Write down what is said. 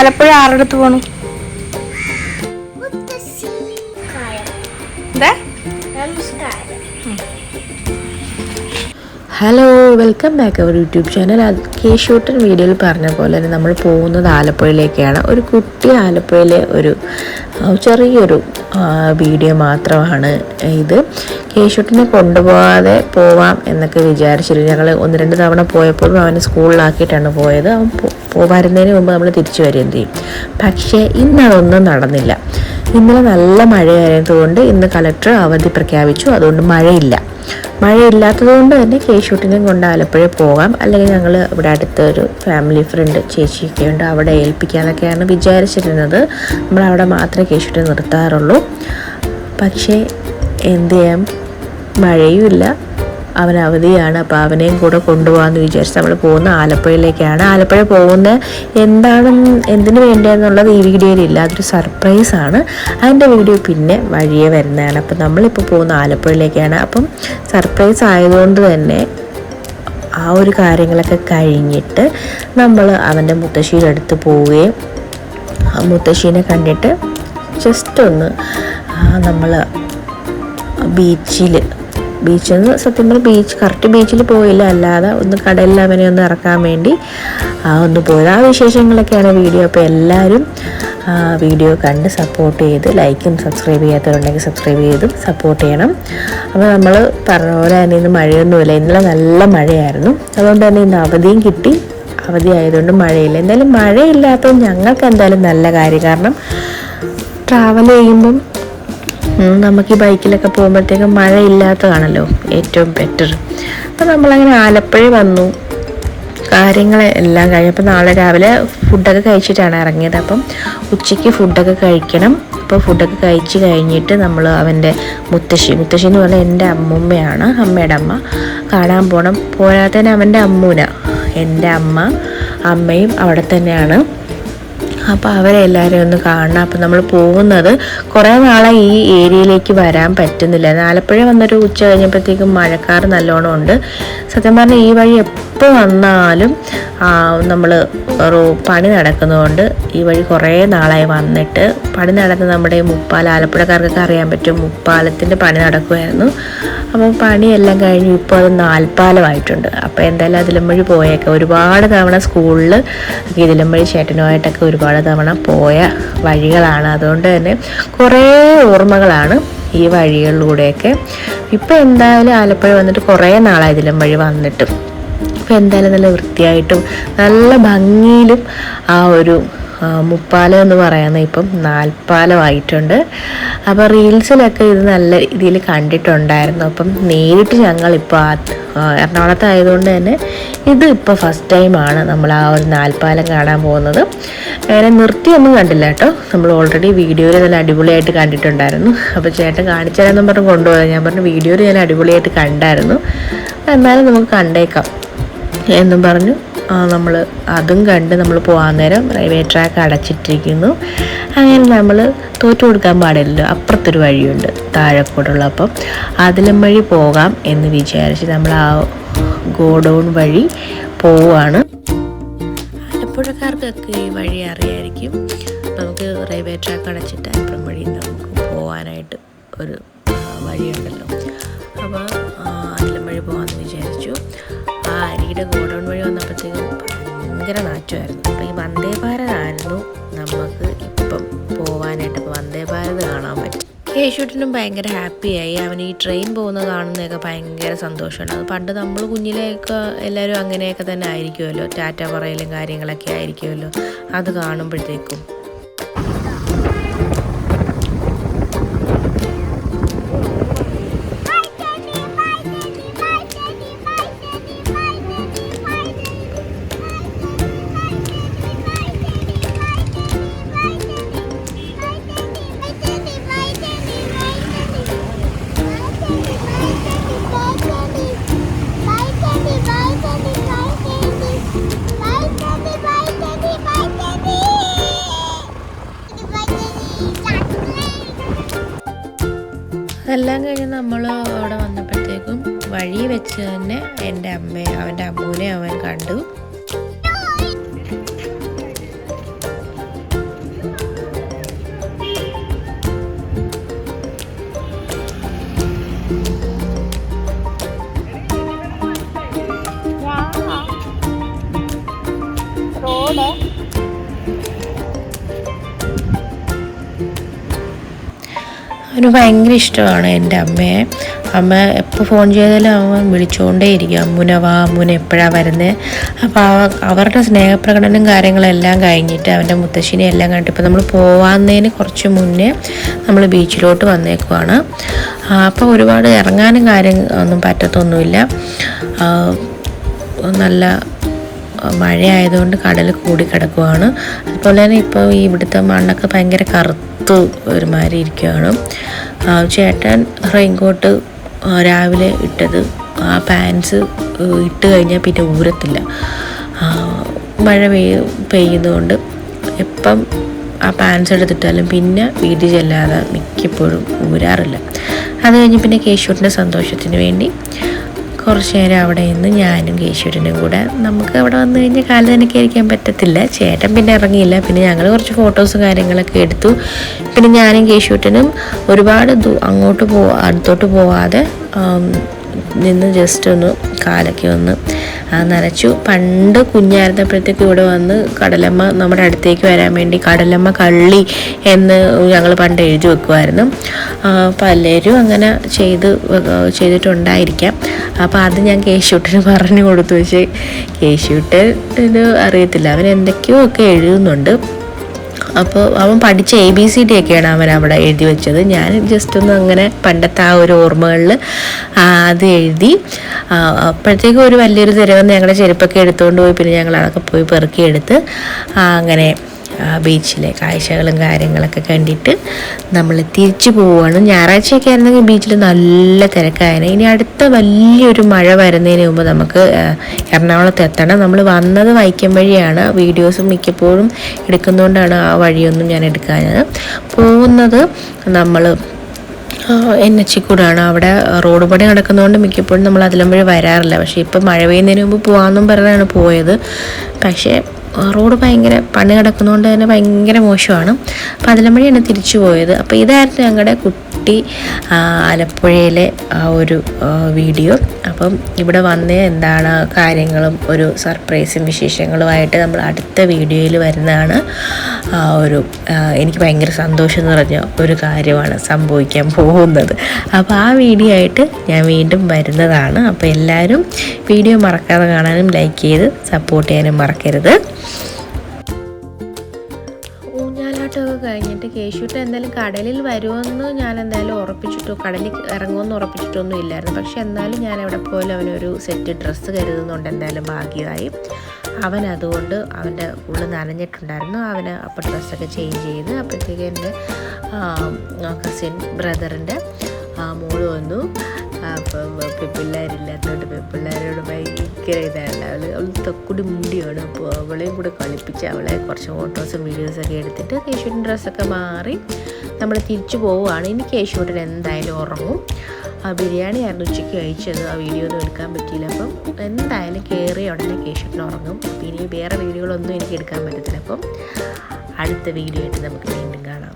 ആലപ്പുഴ ആറടുത്ത് പോണു. Hello welcome back our YouTube channel. Keshuttan വീഡിയോയിൽ പറഞ്ഞ പോലെ തന്നെ നമ്മൾ പോകുന്നത് ആലപ്പുഴയിലേക്കാണ്. ഒരു കുട്ടി ആലപ്പുഴയിലെ ഒരു ചെറിയൊരു വീഡിയോ മാത്രമാണ് ഇത്. കേശുട്ടിനെ കൊണ്ടുപോകാതെ പോവാം എന്നൊക്കെ വിചാരിച്ചിരുന്നു. ഞങ്ങൾ ഒന്ന് രണ്ട് തവണ പോയപ്പോഴും അവനെ സ്കൂളിലാക്കിയിട്ടാണ് പോയത്. അവൻ പോകാരുന്നതിന് മുമ്പ് നമ്മൾ തിരിച്ചു വരികയും ചെയ്യും. പക്ഷേ ഇന്നതൊന്നും നടന്നില്ല. ഇന്നലെ നല്ല മഴയായതുകൊണ്ട് ഇന്ന് കലക്ടർ അവധി പ്രഖ്യാപിച്ചു. അതുകൊണ്ട് മഴയില്ല. മഴയില്ലാത്തതുകൊണ്ട് തന്നെ കേശൂട്ടിനെയും കൊണ്ട് ആലപ്പുഴ പോകാം. അല്ലെങ്കിൽ ഞങ്ങൾ ഇവിടെ അടുത്തൊരു ഫാമിലി ഫ്രണ്ട് ചേച്ചിയൊക്കെ ഉണ്ട്. അവിടെ ഏൽപ്പിക്കാന്നൊക്കെയാണ് വിചാരിച്ചിരുന്നത്. നമ്മൾ അവിടെ മാത്രമേ കേശൂട്ടിനെ നിർത്താറുള്ളൂ. പക്ഷേ എന്ത് ചെയ്യാം? മഴയുമില്ല. അവൻ അവധിയാണ്. അപ്പോൾ അവനെയും കൂടെ കൊണ്ടുപോകാമെന്ന് വിചാരിച്ച് നമ്മൾ പോകുന്ന ആലപ്പുഴയിലേക്കാണ്. ആലപ്പുഴ പോകുന്ന എന്താണ് എന്തിനു വേണ്ടതെന്നുള്ളത് ഈ വീഡിയോയിലില്ല അതൊരു സർപ്രൈസാണ് അതിന്റെ വീഡിയോ പിന്നെ വഴിയെ വരുന്നതാണ്. അപ്പം നമ്മളിപ്പോൾ പോകുന്ന ആലപ്പുഴയിലേക്കാണ്. അപ്പം സർപ്രൈസ് ആയതുകൊണ്ട് തന്നെ ആ ഒരു കാര്യങ്ങളൊക്കെ കഴിഞ്ഞിട്ട് നമ്മൾ അവന്റെ മുത്തശ്ശിയുടെ അടുത്ത് പോവുകയും ആ മുത്തശ്ശീനെ കണ്ടിട്ട് ജസ്റ്റ് ഒന്ന് നമ്മൾ ബീച്ചിൽ ബീച്ചിൽ നിന്ന് സത്യം പറഞ്ഞാൽ ബീച്ച് കറക്റ്റ് ബീച്ചിൽ പോയില്ല. അല്ലാതെ ഒന്ന് കടലിൽ അവനെ ഒന്ന് ഇറക്കാൻ വേണ്ടി ഒന്ന് പോയത്. ആ വിശേഷങ്ങളൊക്കെയാണ് വീഡിയോ. അപ്പോൾ എല്ലാവരും വീഡിയോ കണ്ട് സപ്പോർട്ട് ചെയ്ത് ലൈക്കും സബ്സ്ക്രൈബ് ചെയ്യാത്തവരുണ്ടെങ്കിൽ സബ്സ്ക്രൈബ് ചെയ്തും സപ്പോർട്ട് ചെയ്യണം. അപ്പോൾ നമ്മൾ പറഞ്ഞ പോലെ തന്നെ ഇന്ന് മഴയൊന്നുമില്ല. ഇന്നലെ നല്ല മഴയായിരുന്നു. അതുകൊണ്ട് തന്നെ ഇന്ന് അവധിയും കിട്ടി. അവധി ആയതുകൊണ്ട് മഴയില്ല. എന്തായാലും മഴയില്ലാത്തത് ഞങ്ങൾക്ക് എന്തായാലും നല്ല കാര്യം. കാരണം ട്രാവൽ ചെയ്യുമ്പം നമുക്ക് ഈ ബൈക്കിലൊക്കെ പോകുമ്പോഴത്തേക്കും മഴ ഇല്ലാത്തതാണല്ലോ ഏറ്റവും ബെറ്റർ അപ്പം നമ്മളങ്ങനെ ആലപ്പുഴ വന്നു. കാര്യങ്ങൾ എല്ലാം കഴിഞ്ഞു അപ്പം നാളെ രാവിലെ ഫുഡൊക്കെ കഴിച്ചിട്ടാണ് ഇറങ്ങിയത്. അപ്പം ഉച്ചയ്ക്ക് ഫുഡൊക്കെ കഴിക്കണം. അപ്പോൾ ഫുഡൊക്കെ കഴിച്ച് കഴിഞ്ഞിട്ട് നമ്മൾ അവന്റെ മുത്തശ്ശി മുത്തശ്ശി എന്ന് പറഞ്ഞാൽ എന്റെ അമ്മൂമ്മയാണ് അമ്മയുടെ അമ്മ. കാണാൻ പോകണം പോരാത്തതിന് അവന്റെ അമ്മൂന എന്റെ അമ്മ അമ്മയും അവിടെ തന്നെയാണ്. അപ്പോൾ അവരെ അവരെല്ലാവരും ഒന്ന് കാണണം. അപ്പോൾ നമ്മൾ പോകുന്നത് കുറേ നാളെ ഈ ഏരിയയിലേക്ക് വരാൻ പറ്റുന്നില്ല. ആലപ്പുഴ വന്നൊരു ഉച്ച കഴിഞ്ഞപ്പോഴത്തേക്കും മഴക്കാർ നല്ലോണം ഉണ്ട്. സത്യം പറഞ്ഞാൽ ഈ വഴി എപ്പോൾ വന്നാലും നമ്മൾ പണി നടക്കുന്നതുകൊണ്ട് ഈ വഴി കുറേ നാളായി വന്നിട്ട് പണി നടന്ന് നമ്മുടെ മുപ്പാൽ ആലപ്പുഴക്കാർക്കൊക്കെ അറിയാൻ പറ്റും മുപ്പാലത്തിന്റെ പണി നടക്കുമായിരുന്നു അപ്പോൾ പണിയെല്ലാം കഴിഞ്ഞ്. ഇപ്പോൾ അത് നാൽപ്പാലമായിട്ടുണ്ട്. അപ്പോൾ എന്തായാലും അതിലും വഴി പോയേക്കാം. ഒരുപാട് തവണ സ്കൂളിൽ ഇതിലും വഴി ചേട്ടനുമായിട്ടൊക്കെ ഒരുപാട് തവണ പോയ വഴികളാണ്. അതുകൊണ്ട് തന്നെ കുറേ ഓർമ്മകളാണ് ഈ വഴികളിലൂടെയൊക്കെ. ഇപ്പോൾ എന്തായാലും ആലപ്പുഴ വന്നിട്ട് കുറേ നാളായി വഴി വന്നിട്ട്. അപ്പോൾ എന്തായാലും നല്ല വൃത്തിയായിട്ടും നല്ല ഭംഗിയിലും ആ ഒരു മുപ്പാലം എന്ന് പറയുന്ന ഇപ്പം നാൽപ്പാലമായിട്ടുണ്ട്. അപ്പോൾ റീൽസിലൊക്കെ ഇത് നല്ല രീതിയിൽ കണ്ടിട്ടുണ്ടായിരുന്നു. അപ്പം നേരിട്ട് ഞങ്ങളിപ്പോൾ എറണാകുളത്ത് ആയതുകൊണ്ട് തന്നെ ഇത് ഇപ്പോൾ ഫസ്റ്റ് ടൈമാണ് നമ്മൾ ആ ഒരു നാൽപ്പാലം കാണാൻ പോകുന്നത്. അങ്ങനെ നിർത്തിയൊന്നും കണ്ടില്ല കേട്ടോ. നമ്മൾ ഓൾറെഡി വീഡിയോയിൽ നല്ല അടിപൊളിയായിട്ട് കണ്ടിട്ടുണ്ടായിരുന്നു. അപ്പോൾ ചേട്ടൻ കാണിച്ചു തരാമെന്നും പറഞ്ഞ് ഞാൻ പറഞ്ഞു വീഡിയോയിൽ ഞാൻ അടിപൊളിയായിട്ട് കണ്ടായിരുന്നു. എന്നാലും നമുക്ക് കണ്ടേക്കാം. എന്നും പറഞ്ഞു. നമ്മൾ അതും കണ്ട് നമ്മൾ പോകാൻ നേരം റെയിൽവേ ട്രാക്ക് അടച്ചിട്ടിരിക്കുന്നു. അങ്ങനെ നമ്മൾ തോറ്റു കൊടുക്കാൻ പാടില്ലല്ലോ. അപ്പുറത്തൊരു വഴിയുണ്ട് താഴെക്കൂടുള്ള അപ്പം അതിലും വഴി പോകാം എന്ന് വിചാരിച്ച് നമ്മൾ ആ ഗോഡൗൺ വഴി പോവുകയാണ് ആലപ്പുഴക്കാർക്കൊക്കെ ഈ വഴി അറിയായിരിക്കും. നമുക്ക് റെയിൽവേ ട്രാക്ക് അടച്ചിട്ട് അപ്പുറം വഴി നമുക്ക് പോകാനായിട്ട് ഒരു വഴിയുണ്ടല്ലോ. അരിയുടെ ഗോഡൗൺ വഴി വന്നപ്പോഴത്തേക്കും ഭയങ്കര നാറ്റമായിരുന്നു. അപ്പോൾ ഈ വന്ദേ ഭാരത് ആയിരുന്നു നമുക്ക് ഇപ്പം പോകാനായിട്ട് അപ്പോൾ വന്ദേ ഭാരത് കാണാൻ പറ്റും. യേശുട്ടിനും ഭയങ്കര ഹാപ്പിയായി. അവൻ ഈ ട്രെയിൻ പോകുന്നത് കാണുന്നതൊക്കെ ഭയങ്കര സന്തോഷമാണ്. അത് പണ്ട് നമ്മൾ കുഞ്ഞിലെയൊക്കെ എല്ലാവരും അങ്ങനെയൊക്കെ തന്നെ ആയിരിക്കുമല്ലോ. ടാറ്റ പറയലും കാര്യങ്ങളൊക്കെ ആയിരിക്കുമല്ലോ. അത് കാണുമ്പോഴത്തേക്കും എല്ലാം കഴിഞ്ഞ് നമ്മൾ അവിടെ വന്നപ്പോഴത്തേക്കും വഴി വെച്ച് തന്നെ എന്റെ അമ്മയെ അവന്റെ അമ്മൂനെ അവൻ കണ്ടു. റോഡ്. അവന് ഭയങ്കര ഇഷ്ടമാണ് എന്റെ അമ്മയെ. അമ്മ എപ്പോൾ ഫോൺ ചെയ്താലും അവൻ വിളിച്ചുകൊണ്ടേ ഇരിക്കും. അമ്മുന വാ അമ്മുന എപ്പോഴാണ് വരുന്നത് അപ്പോൾ അവരുടെ സ്നേഹപ്രകടനം കാര്യങ്ങളെല്ലാം കഴിഞ്ഞിട്ട് അവന്റെ മുത്തശ്ശിനെ എല്ലാം കണ്ടിട്ട് ഇപ്പോൾ നമ്മൾ പോവാന്നതിന് കുറച്ച് മുന്നേ നമ്മൾ ബീച്ചിലോട്ട് വന്നേക്കുവാണ്. അപ്പോൾ ഒരുപാട് ഇറങ്ങാനും കാര്യം ഒന്നും പറ്റത്തൊന്നുമില്ല. നല്ല മഴയായതുകൊണ്ട് കടൽ കൂടിക്കിടക്കുവാണ്. അതുപോലെ തന്നെ ഇപ്പോൾ ഇവിടുത്തെ മണ്ണൊക്കെ ഭയങ്കര കറുത്ത് ഒരുമാതിരി ഇരിക്കുകയാണ് ചേട്ടൻ റെയിൻകോട്ട് രാവിലെ ഇട്ടത്. ആ പാൻസ് ഇട്ട് കഴിഞ്ഞാൽ പിന്നെ ഊരത്തില്ല. മഴ പെയ്യ പെയ്യുന്നതുകൊണ്ട് എപ്പം ആ പാൻസ് എടുത്തിട്ടാലും പിന്നെ വീട്ടിൽ ചെല്ലാതെ മിക്കപ്പോഴും ഊരാറില്ല. അത് കഴിഞ്ഞ് പിന്നെ കേശൂട്ടിന്റെ സന്തോഷത്തിന് വേണ്ടി കുറച്ച് നേരം അവിടെ നിന്ന് ഞാനും കേശൂരിനും കൂടെ. നമുക്ക് അവിടെ വന്നു കഴിഞ്ഞാൽ കാൽ തന്നെ ഇരിക്കാൻ പറ്റത്തില്ല. ചേട്ടൻ പിന്നെ ഇറങ്ങിയില്ല. പിന്നെ ഞങ്ങൾ കുറച്ച് ഫോട്ടോസും കാര്യങ്ങളൊക്കെ എടുത്തു. പിന്നെ ഞാനും കേശൂട്ടനും ഒരുപാട് അങ്ങോട്ട് പോ അടുത്തോട്ട് പോവാതെ നിന്ന് ജസ്റ്റ് ഒന്ന് കാലൊക്കെ ഒന്ന് നനച്ചു. പണ്ട് കുഞ്ഞായിരുന്നപ്പോഴത്തേക്ക് ഇവിടെ വന്ന് കടലമ്മ നമ്മുടെ അടുത്തേക്ക് വരാൻ വേണ്ടി കടലമ്മ കള്ളി എന്ന് ഞങ്ങൾ പണ്ട് എഴുതി വെക്കുമായിരുന്നു. പലരും അങ്ങനെ ചെയ്ത് ചെയ്തിട്ടുണ്ടായിരിക്കാം. അപ്പോൾ അത് ഞാൻ കേശുട്ടന് പറഞ്ഞു കൊടുത്തു. പക്ഷേ കേശൂട്ടിന് അറിയത്തില്ല. അവൻ എന്തൊക്കെയോ ഒക്കെ എഴുതുന്നുണ്ട്. അപ്പോൾ അവൻ പഠിച്ച എ ബി സി ഡി ഒക്കെയാണ് അവൻ അവിടെ എഴുതി വെച്ചത്. ഞാൻ ജസ്റ്റ് ഒന്ന് അങ്ങനെ പണ്ടത്തെ ആ ഒരു ഓർമ്മകളിൽ അത് എഴുതി. അപ്പോഴത്തേക്കും ഒരു വലിയൊരു തിരവെന്ന് ഞങ്ങളുടെ ചെരുപ്പൊക്കെ എടുത്തുകൊണ്ട് പോയി. പിന്നെ ഞങ്ങൾ അതൊക്കെ പോയി പെറുക്കിയെടുത്ത് അങ്ങനെ ബീച്ചിലെ കാഴ്ചകളും കാര്യങ്ങളൊക്കെ കണ്ടിട്ട് നമ്മൾ തിരിച്ചു പോവുകയാണ്. ഞായറാഴ്ചയൊക്കെ ആയിരുന്നെങ്കിൽ ബീച്ചിൽ നല്ല തിരക്കായിരുന്നു. ഇനി അടുത്ത വലിയൊരു മഴ വരുന്നതിന് മുമ്പ് നമുക്ക് ആ, എറണാകുളത്ത് എത്തണം. നമ്മൾ വന്നത് വൈക്കം വഴിയാണ്. വീഡിയോസ് മിക്കപ്പോഴും എടുക്കുന്നതുകൊണ്ടാണ് ആ വഴിയൊന്നും ഞാൻ എടുക്കാഞ്ഞത്. പോകുന്നത് നമ്മൾ എൻ എച്ച് കൂടാണ്. അവിടെ റോഡ് പണി നടക്കുന്നതുകൊണ്ട് മിക്കപ്പോഴും നമ്മൾ അതിലും വഴി വരാറില്ല. പക്ഷേ ഇപ്പം മഴ പെയ്യുന്നതിന് മുമ്പ് പോകാമെന്നും പറഞ്ഞാണ് പോയത്. പക്ഷേ ആ, റോഡ് ഭയങ്കര പണി കിടക്കുന്നതുകൊണ്ട് തന്നെ ഭയങ്കര മോശമാണ്. അപ്പോൾ അതിലും വഴിയാണ് തിരിച്ചു പോയത്. അപ്പോൾ ഇതായിരുന്നു ഞങ്ങളുടെ കുട്ടി ആലപ്പുഴയിലെ ആ ഒരു വീഡിയോ. അപ്പം ഇവിടെ വന്ന് എന്താണ് കാര്യങ്ങളും ഒരു സർപ്രൈസും വിശേഷങ്ങളുമായിട്ട് നമ്മൾ അടുത്ത വീഡിയോയിൽ വരുന്നതാണ്. ആ ഒരു എനിക്ക് ഭയങ്കര സന്തോഷം നിറഞ്ഞ ഒരു കാര്യമാണ് സംഭവിക്കാൻ പോകുന്നത്. അപ്പോൾ ആ വീഡിയോ ആയിട്ട് ഞാൻ വീണ്ടും വരുന്നതാണ്. അപ്പോൾ എല്ലാവരും വീഡിയോ മറക്കാതെ കാണാനും ലൈക്ക് ചെയ്ത് സപ്പോർട്ട് ചെയ്യാനും മറക്കരുത്. ഊഞ്ഞാലാട്ടമൊക്കെ കഴിഞ്ഞിട്ട് കേശുട്ട് എന്തായാലും കടലിൽ വരുമെന്ന് ഞാൻ എന്തായാലും ഉറപ്പിച്ചിട്ടു കടലിൽ ഇറങ്ങുമെന്ന് ഉറപ്പിച്ചിട്ടൊന്നും ഇല്ലായിരുന്നു. പക്ഷെ എന്നാലും ഞാൻ എവിടെ പോലും അവനൊരു സെറ്റ് ഡ്രസ്സ് കരുതുന്നുണ്ട്. എന്തായാലും ഭാഗ്യമായി അവൻ അതുകൊണ്ട് അവന്റെ ഉള്ളിൽ നനഞ്ഞിട്ടുണ്ടായിരുന്നു. അവന് അപ്പോൾ ഡ്രസ്സൊക്കെ ചേഞ്ച് ചെയ്ത് അപ്പോഴത്തേക്ക് എന്റെ കസിൻ ബ്രദറിന്റെ മോൾ വന്നു. അപ്പം പെപ്പിള്ളേരില്ലാത്തതുകൊണ്ട് പെപ്പിള്ളേരോട് ഭയങ്കര ഇതാണ് അവൾ അവൾ തൊക്കുടി മുടിയാണ്. അപ്പോൾ അവളെയും കൂടെ കളിപ്പിച്ച് അവളെ കുറച്ച് ഫോട്ടോസും വീഡിയോസൊക്കെ എടുത്തിട്ട് കേശുവിന്റെ ഡ്രസ്സൊക്കെ മാറി നമ്മൾ തിരിച്ചു പോവുകയാണ് ഇനി കേശുവിട്ടൻ എന്തായാലും ഉറങ്ങും. ആ ബിരിയാണി ആയിരുന്നു ഉച്ചയ്ക്ക് കഴിച്ചത്. ആ വീഡിയോ ഒന്നും എടുക്കാൻ പറ്റിയില്ല. അപ്പം എന്തായാലും കയറി ഉടനെ കേശുവിന് ഉറങ്ങും. ഇനി വേറെ വീഡിയോകളൊന്നും എനിക്ക് എടുക്കാൻ പറ്റത്തില്ല. അപ്പം അടുത്ത വീഡിയോ ആയിട്ട് നമുക്ക് വീണ്ടും കാണാം.